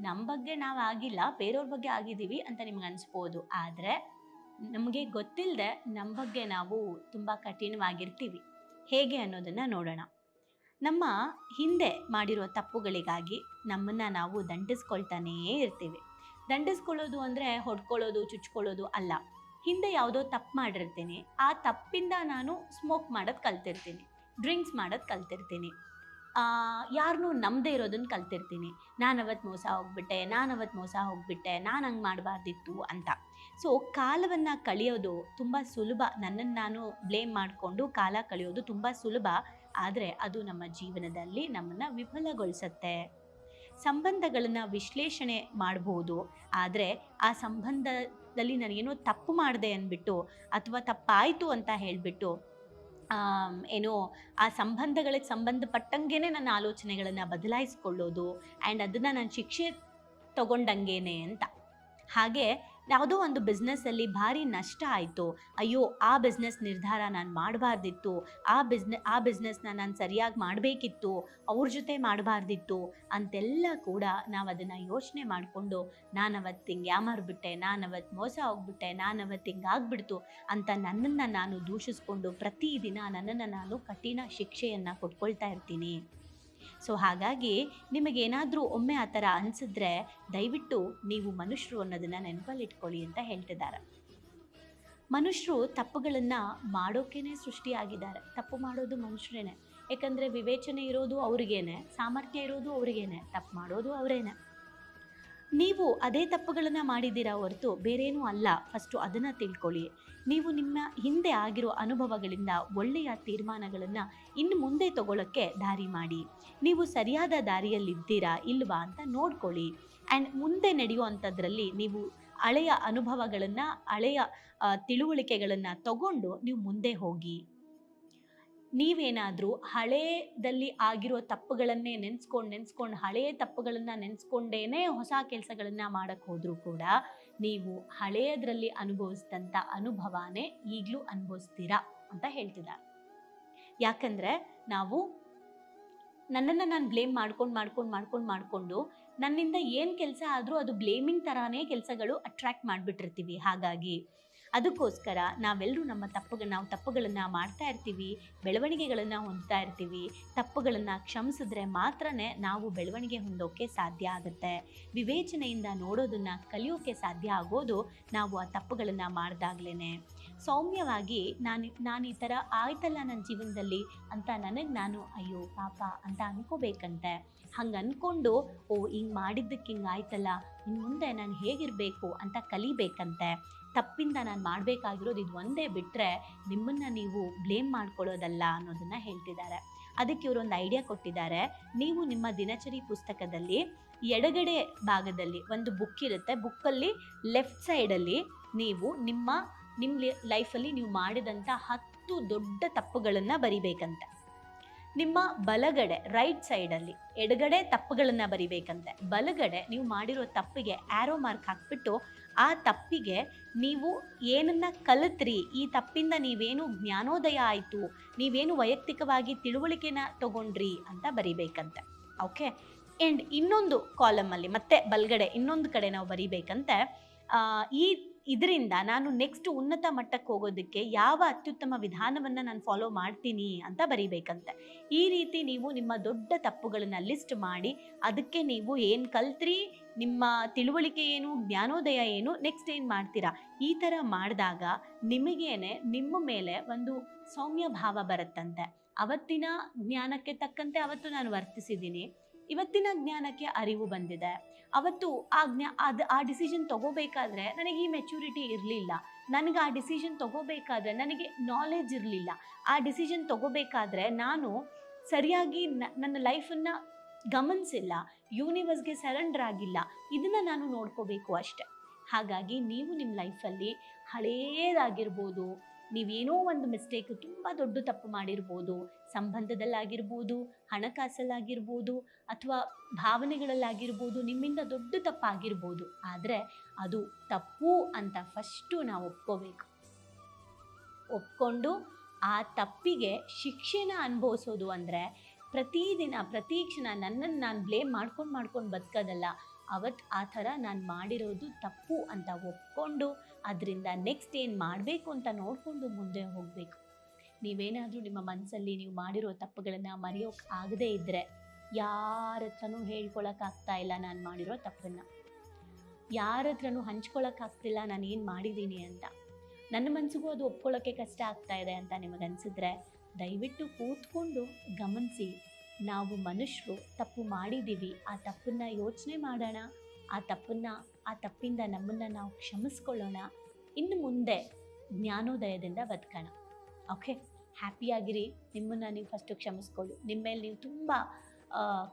ನಮ್ಮ ಬಗ್ಗೆ ನಾವು ಆಗಿಲ್ಲ ಬೇರೆಯವ್ರ ಬಗ್ಗೆ ಆಗಿದ್ದೀವಿ ಅಂತ ನಿಮ್ಗೆ ಅನಿಸ್ಬೋದು. ಆದರೆ ನಮಗೆ ಗೊತ್ತಿಲ್ಲದೆ ನಮ್ಮ ಬಗ್ಗೆ ನಾವು ತುಂಬ ಕಠಿಣವಾಗಿರ್ತೀವಿ. ಹೇಗೆ ಅನ್ನೋದನ್ನು ನೋಡೋಣ. ನಮ್ಮ ಹಿಂದೆ ಮಾಡಿರೋ ತಪ್ಪುಗಳಿಗಾಗಿ ನಮ್ಮನ್ನು ನಾವು ದಂಡಿಸ್ಕೊಳ್ತಾನೇ ಇರ್ತೀವಿ. ದಂಡಿಸ್ಕೊಳ್ಳೋದು ಅಂದರೆ ಹೊಡ್ಕೊಳ್ಳೋದು, ಚುಚ್ಕೊಳ್ಳೋದು ಅಲ್ಲ. ಹಿಂದೆ ಯಾವುದೋ ತಪ್ಪು ಮಾಡಿರ್ತೀನಿ. ಆ ತಪ್ಪಿಂದ ನಾನು ಸ್ಮೋಕ್ ಮಾಡೋದು ಕಲ್ತಿರ್ತೀನಿ. ಡ್ರಿಂಕ್ಸ್ ಮಾಡೋದು ಕಲ್ತಿರ್ತೀನಿ. ಯಾರನ್ನೂ ನಂಬದೇ ಇರೋದನ್ನು ಕಲ್ತಿರ್ತೀನಿ. ನಾನು ಅವತ್ತು ಮೋಸ ಹೋಗ್ಬಿಟ್ಟೆ ನಾನು ಅವತ್ತು ಮೋಸ ಹೋಗ್ಬಿಟ್ಟೆ, ನಾನು ಹಂಗೆ ಮಾಡಬಾರ್ದಿತ್ತು ಅಂತ. ಸೊ ಕಾಲವನ್ನು ಕಳೆಯೋದು ತುಂಬ ಸುಲಭ. ನನ್ನನ್ನು ನಾನು ಬ್ಲೇಮ್ ಮಾಡಿಕೊಂಡು ಕಾಲ ಕಳೆಯೋದು ತುಂಬ ಸುಲಭ. ಆದರೆ ಅದು ನಮ್ಮ ಜೀವನದಲ್ಲಿ ನಮ್ಮನ್ನು ವಿಫಲಗೊಳಿಸುತ್ತೆ. ಸಂಬಂಧಗಳನ್ನು ವಿಶ್ಲೇಷಣೆ ಮಾಡ್ಬೋದು. ಆದರೆ ಆ ಸಂಬಂಧದಲ್ಲಿ ನನಗೇನೋ ತಪ್ಪು ಮಾಡಿದೆ ಅಂದ್ಬಿಟ್ಟು ಅಥವಾ ತಪ್ಪಾಯಿತು ಅಂತ ಹೇಳಿಬಿಟ್ಟು ಏನೋ ಆ ಸಂಬಂಧಗಳಿಗೆ ಸಂಬಂಧಪಟ್ಟಂಗೆ ನನ್ನ ಆಲೋಚನೆಗಳನ್ನು ಬದಲಾಯಿಸ್ಕೊಳ್ಳೋದು ಆ್ಯಂಡ್ ಅದನ್ನು ನಾನು ಶಿಕ್ಷೆ ತಗೊಂಡಂಗೇನೆ ಅಂತ. ಹಾಗೆ ಯಾವುದೋ ಒಂದು ಬಿಸ್ನೆಸ್ಸಲ್ಲಿ ಭಾರಿ ನಷ್ಟ ಆಯಿತು. ಅಯ್ಯೋ, ಆ ಬಿಸ್ನೆಸ್ ನಿರ್ಧಾರ ನಾನು ಮಾಡಬಾರ್ದಿತ್ತು. ಆ ಬಿಸ್ನೆ ಆ ಬಿಸ್ನೆಸ್ನ ನಾನು ಸರಿಯಾಗಿ ಮಾಡಬೇಕಿತ್ತು. ಅವ್ರ ಜೊತೆ ಮಾಡಬಾರ್ದಿತ್ತು ಅಂತೆಲ್ಲ ಕೂಡ ನಾವು ಅದನ್ನು ಯೋಚನೆ ಮಾಡಿಕೊಂಡು ನಾನು ಅವತ್ತು ಹಿಂಗೆ ಯಾಮಾರ್ಬಿಟ್ಟೆ ನಾನು ಅವತ್ತು ಮೋಸ ಹೋಗ್ಬಿಟ್ಟೆ ನಾನು ಅವತ್ತು ಹಿಂಗೆ ಆಗ್ಬಿಡ್ತು ಅಂತ ನನ್ನನ್ನು ನಾನು ದೂಷಿಸ್ಕೊಂಡು ಪ್ರತಿದಿನ ನನ್ನನ್ನು ನಾನು ಕಠಿಣ ಶಿಕ್ಷೆಯನ್ನು ಕೊಟ್ಕೊಳ್ತಾ ಇರ್ತೀನಿ. ಸೊ ಹಾಗಾಗಿ ನಿಮಗೇನಾದರೂ ಒಮ್ಮೆ ಆ ಥರ ಅನಿಸಿದ್ರೆ ದಯವಿಟ್ಟು ನೀವು ಮನುಷ್ಯರು ಅನ್ನೋದನ್ನು ನೆನಪಲ್ಲಿಟ್ಕೊಳ್ಳಿ ಅಂತ ಹೇಳ್ತಿದ್ದಾರೆ. ಮನುಷ್ಯರು ತಪ್ಪುಗಳನ್ನು ಮಾಡೋಕ್ಕೇ ಸೃಷ್ಟಿಯಾಗಿದ್ದಾರೆ. ತಪ್ಪು ಮಾಡೋದು ಮನುಷ್ಯರೇನೆ. ಯಾಕಂದರೆ ವಿವೇಚನೆ ಇರೋದು ಅವ್ರಿಗೇನೆ, ಸಾಮರ್ಥ್ಯ ಇರೋದು ಅವ್ರಿಗೇನೆ, ತಪ್ಪು ಮಾಡೋದು ಅವರೇನೆ. ನೀವು ಅದೇ ತಪ್ಪುಗಳನ್ನು ಮಾಡಿದ್ದೀರಾ ಹೊರತು ಬೇರೇನೂ ಅಲ್ಲ. ಫಸ್ಟು ಅದನ್ನು ತಿಳ್ಕೊಳ್ಳಿ. ನೀವು ನಿಮ್ಮ ಹಿಂದೆ ಆಗಿರೋ ಅನುಭವಗಳಿಂದ ಒಳ್ಳೆಯ ತೀರ್ಮಾನಗಳನ್ನು ಇನ್ನು ಮುಂದೆ ತಗೊಳ್ಳೋಕ್ಕೆ ದಾರಿ ಮಾಡಿ. ನೀವು ಸರಿಯಾದ ದಾರಿಯಲ್ಲಿದ್ದೀರಾ ಇಲ್ವಾ ಅಂತ ನೋಡ್ಕೊಳ್ಳಿ. ಆ್ಯಂಡ್ ಮುಂದೆ ನಡೆಯುವಂಥದ್ರಲ್ಲಿ ನೀವು ಹಳೆಯ ಅನುಭವಗಳನ್ನು, ಹಳೆಯ ತಿಳುವಳಿಕೆಗಳನ್ನು ತಗೊಂಡು ನೀವು ಮುಂದೆ ಹೋಗಿ. ನೀವೇನಾದರೂ ಹಳೇದಲ್ಲಿ ಆಗಿರೋ ತಪ್ಪುಗಳನ್ನೇ ನೆನೆಸ್ಕೊಂಡು ನೆನೆಸ್ಕೊಂಡು ಹಳೆಯ ತಪ್ಪುಗಳನ್ನು ನೆನೆಸ್ಕೊಂಡೇ ಹೊಸ ಕೆಲಸಗಳನ್ನು ಮಾಡೋಕ್ಕೆ ಹೋದರೂ ಕೂಡ ನೀವು ಹಳೆಯದರಲ್ಲಿ ಅನುಭವಿಸಿದಂಥ ಅನುಭವನೇ ಈಗಲೂ ಅನುಭವಿಸ್ತೀರಾ ಅಂತ ಹೇಳ್ತಿದ್ದಾರೆ. ಯಾಕಂದರೆ ನಾವು ನನ್ನನ್ನು ನಾನು ಬ್ಲೇಮ್ ಮಾಡ್ಕೊಂಡು ಮಾಡ್ಕೊಂಡು ಮಾಡ್ಕೊಂಡು, ಮಾಡಿಕೊಂಡು ನನ್ನಿಂದ ಏನು ಕೆಲಸ ಆದರೂ ಅದು ಬ್ಲೇಮಿಂಗ್ ಥರಾನೇ ಕೆಲಸಗಳು ಅಟ್ರ್ಯಾಕ್ಟ್ ಮಾಡಿಬಿಟ್ಟಿರ್ತೀವಿ. ಹಾಗಾಗಿ ಅದಕ್ಕೋಸ್ಕರ ನಾವೆಲ್ಲರೂ ನಮ್ಮ ತಪ್ಪು ನಾವು ತಪ್ಪುಗಳನ್ನು ಮಾಡ್ತಾ ಇರ್ತೀವಿ, ಬೆಳವಣಿಗೆಗಳನ್ನು ಹೊಂದ್ತಾ ಇರ್ತೀವಿ, ತಪ್ಪುಗಳನ್ನು ಕ್ಷಮಿಸಿದ್ರೆ ಮಾತ್ರನೇ ನಾವು ಬೆಳವಣಿಗೆ ಹೊಂದೋಕ್ಕೆ ಸಾಧ್ಯ ಆಗುತ್ತೆ. ವಿವೇಚನೆಯಿಂದ ನೋಡೋದನ್ನು ಕಲಿಯೋಕ್ಕೆ ಸಾಧ್ಯ ಆಗೋದು ನಾವು ಆ ತಪ್ಪುಗಳನ್ನು ಮಾಡಿದಾಗ್ಲೇ ಸೌಮ್ಯವಾಗಿ ನಾನು ನಾನು ಈ ಥರ ಆಯ್ತಲ್ಲ ನನ್ನ ಜೀವನದಲ್ಲಿ ಅಂತ ನನಗೆ ನಾನು, ಅಯ್ಯೋ ಪಾಪ ಅಂತ ಅನ್ಕೋಬೇಕಂತೆ. ಹಂಗೆ ಅಂದ್ಕೊಂಡು ಓ, ಹಿಂಗೆ ಮಾಡಿದ್ದಕ್ಕೆ ಹಿಂಗೆ ಆಯ್ತಲ್ಲ ಇನ್ನು ಮುಂದೆ ನಾನು ಹೇಗಿರಬೇಕು ಅಂತ ಕಲಿಬೇಕಂತೆ. ತಪ್ಪಿಂದ ನಾನು ಮಾಡಬೇಕಾಗಿರೋದು ಇದು ಒಂದೇ ಬಿಟ್ಟರೆ ನಿಮ್ಮನ್ನು ನೀವು ಬ್ಲೇಮ್ ಮಾಡ್ಕೊಳ್ಳೋದಲ್ಲ ಅನ್ನೋದನ್ನು ಹೇಳ್ತಿದ್ದಾರೆ. ಅದಕ್ಕೆ ಇವರೊಂದು ಐಡಿಯಾ ಕೊಟ್ಟಿದ್ದಾರೆ. ನೀವು ನಿಮ್ಮ ದಿನಚರಿ ಪುಸ್ತಕದಲ್ಲಿ ಎಡಗಡೆ ಭಾಗದಲ್ಲಿ ಒಂದು ಬುಕ್ ಇರುತ್ತೆ. ಬುಕ್ಕಲ್ಲಿ ಲೆಫ್ಟ್ ಸೈಡಲ್ಲಿ ನೀವು ನಿಮ್ಮ ನಿಮ್ಮ ಲೈಫಲ್ಲಿ ನೀವು ಮಾಡಿದಂಥ ಹತ್ತು ದೊಡ್ಡ ತಪ್ಪುಗಳನ್ನು ಬರಿಬೇಕಂತೆ. ನಿಮ್ಮ ಬಲಗಡೆ ರೈಟ್ ಸೈಡಲ್ಲಿ ಎಡಗಡೆ ತಪ್ಪುಗಳನ್ನು ಬರಿಬೇಕಂತೆ. ಬಲಗಡೆ ನೀವು ಮಾಡಿರೋ ತಪ್ಪಿಗೆ ಆ್ಯರೋ ಮಾರ್ಕ್ ಹಾಕ್ಬಿಟ್ಟು ಆ ತಪ್ಪಿಗೆ ನೀವು ಏನನ್ನ ಕಲಿತ್ರಿ, ಈ ತಪ್ಪಿಂದ ನೀವೇನು ಜ್ಞಾನೋದಯ ಆಯಿತು, ನೀವೇನು ವೈಯಕ್ತಿಕವಾಗಿ ತಿಳುವಳಿಕೆನ ತಗೊಂಡ್ರಿ ಅಂತ ಬರಿಬೇಕಂತೆ. ಓಕೆ ಆ್ಯಂಡ್ ಇನ್ನೊಂದು ಕಾಲಮಲ್ಲಿ ಮತ್ತೆ ಬಲಗಡೆ ಇನ್ನೊಂದು ಕಡೆ ನಾವು ಬರಿಬೇಕಂತೆ ಈ ಇದರಿಂದ ನಾನು ನೆಕ್ಸ್ಟ್ ಉನ್ನತ ಮಟ್ಟಕ್ಕೆ ಹೋಗೋದಕ್ಕೆ ಯಾವ ಅತ್ಯುತ್ತಮ ವಿಧಾನವನ್ನು ನಾನು ಫಾಲೋ ಮಾಡ್ತೀನಿ ಅಂತ ಬರೀಬೇಕಂತೆ. ಈ ರೀತಿ ನೀವು ನಿಮ್ಮ ದೊಡ್ಡ ತಪ್ಪುಗಳನ್ನು ಲಿಸ್ಟ್ ಮಾಡಿ, ಅದಕ್ಕೆ ನೀವು ಏನು ಕಲ್ತ್ರಿ, ನಿಮ್ಮ ತಿಳುವಳಿಕೆ ಏನು, ಜ್ಞಾನೋದಯ ಏನು ನೆಕ್ಸ್ಟ್ ಏನು ಮಾಡ್ತೀರಾ? ಈ ಥರ ಮಾಡಿದಾಗ ನಿಮಗೇನೆ ನಿಮ್ಮ ಮೇಲೆ ಒಂದು ಸೌಮ್ಯ ಭಾವ ಬರುತ್ತಂತೆ. ಅವತ್ತಿನ ಜ್ಞಾನಕ್ಕೆ ತಕ್ಕಂತೆ ಅವತ್ತು ನಾನು ವರ್ತಿಸಿದ್ದೀನಿ. ಇವತ್ತಿನ ಜ್ಞಾನಕ್ಕೆ ಅರಿವು ಬಂದಿದೆ. ಅವತ್ತು ಆ ಜ್ಞಾ, ಅದು, ಆ ಡಿಸಿಷನ್ ತಗೋಬೇಕಾದ್ರೆ ನನಗೆ ಈ ಮೆಚುರಿಟಿ ಇರಲಿಲ್ಲ. ನನಗೆ ಆ ಡಿಸಿಷನ್ ತಗೋಬೇಕಾದ್ರೆ ನನಗೆ ನಾಲೆಜ್ ಇರಲಿಲ್ಲ. ಆ ಡಿಸಿಷನ್ ತಗೋಬೇಕಾದ್ರೆ ನಾನು ಸರಿಯಾಗಿ ನನ್ನ ಲೈಫನ್ನು ಗಮನಿಸಿಲ್ಲ. ಯೂನಿವರ್ಸ್ಗೆ ಸರೆಂಡರ್ ಆಗಿಲ್ಲ. ಇದನ್ನು ನಾನು ನೋಡ್ಕೋಬೇಕು ಅಷ್ಟೆ. ಹಾಗಾಗಿ ನೀವು ನಿಮ್ಮ ಲೈಫಲ್ಲಿ ಹಳೇದಾಗಿರ್ಬೋದು ನೀವೇನೋ ಒಂದು ಮಿಸ್ಟೇಕ್ ತುಂಬ ದೊಡ್ಡ ತಪ್ಪು ಮಾಡಿರ್ಬೋದು, ಸಂಬಂಧದಲ್ಲಾಗಿರ್ಬೋದು, ಹಣಕಾಸಲ್ಲಾಗಿರ್ಬೋದು ಅಥವಾ ಭಾವನೆಗಳಲ್ಲಾಗಿರ್ಬೋದು, ನಿಮ್ಮಿಂದ ದೊಡ್ಡ ತಪ್ಪಾಗಿರ್ಬೋದು, ಆದರೆ ಅದು ತಪ್ಪು ಅಂತ ಫಸ್ಟು ನಾವು ಒಪ್ಕೋಬೇಕು. ಒಪ್ಕೊಂಡು ಆ ತಪ್ಪಿಗೆ ಶಿಕ್ಷೆನ ಅನುಭವಿಸೋದು ಅಂದರೆ ಪ್ರತಿದಿನ, ಪ್ರತಿ ಕ್ಷಣ ನನ್ನನ್ನು ನಾನು ಬ್ಲೇಮ್ ಮಾಡ್ಕೊಂಡು ಮಾಡ್ಕೊಂಡು ಬದುಕೋದಲ್ಲ ಅವತ್ತು ಆ ಥರ ನಾನು ಮಾಡಿರೋದು ತಪ್ಪು ಅಂತ ಒಪ್ಕೊಂಡು ಅದರಿಂದ ನೆಕ್ಸ್ಟ್ ಏನು ಮಾಡಬೇಕು ಅಂತ ನೋಡಿಕೊಂಡು ಮುಂದೆ ಹೋಗಬೇಕು. ನೀವೇನಾದರೂ ನಿಮ್ಮ ಮನಸ್ಸಲ್ಲಿ ನೀವು ಮಾಡಿರೋ ತಪ್ಪುಗಳನ್ನು ಮರೆಯೋಕೆ ಆಗದೇ ಇದ್ದರೆ ಯಾರ ಹತ್ರನೂ ಹೇಳ್ಕೊಳಕ್ಕಾಗ್ತಾ ಇಲ್ಲ ನಾನು ಮಾಡಿರೋ ತಪ್ಪನ್ನು. ಯಾರ ಹತ್ರನೂ ಹಂಚ್ಕೊಳಕ್ಕಾಗ್ತಿಲ್ಲ ನಾನು ಏನು ಮಾಡಿದ್ದೀನಿ ಅಂತ. ನನ್ನ ಮನಸ್ಸಿಗೂ ಅದು ಒಪ್ಕೊಳ್ಳೋಕ್ಕೆ ಕಷ್ಟ ಆಗ್ತಾ ಇದೆ ಅಂತ ನಿಮಗೆ ಅನಿಸಿದ್ರೆ ದಯವಿಟ್ಟು ಕೂತ್ಕೊಂಡು ಗಮನಿಸಿ. ನಾವು ಮನುಷ್ಯರು ತಪ್ಪು ಮಾಡಿದ್ದೀವಿ ಆ ತಪ್ಪನ್ನು ಯೋಚನೆ ಮಾಡೋಣ. ಆ ತಪ್ಪನ್ನು, ಆ ತಪ್ಪಿಂದ ನಮ್ಮನ್ನು ನಾವು ಕ್ಷಮಿಸ್ಕೊಳ್ಳೋಣ. ಇನ್ನು ಮುಂದೆ ಜ್ಞಾನೋದಯದಿಂದ ಬದುಕೋಣ. ಓಕೆ? ಹ್ಯಾಪಿಯಾಗಿರಿ ನಿಮ್ಮನ್ನು ನೀವು ಫಸ್ಟು ಕ್ಷಮಿಸ್ಕೊಳ್ಳಿ. ನಿಮ್ಮ ಮೇಲೆ ನೀವು ತುಂಬ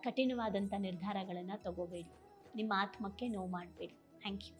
ಕಠಿಣವಾದಂಥ ನಿರ್ಧಾರಗಳನ್ನು ತಗೋಬೇಡಿ. ನಿಮ್ಮ ಆತ್ಮಕ್ಕೆ ನೋವು ಮಾಡಬೇಡಿ. Thank you.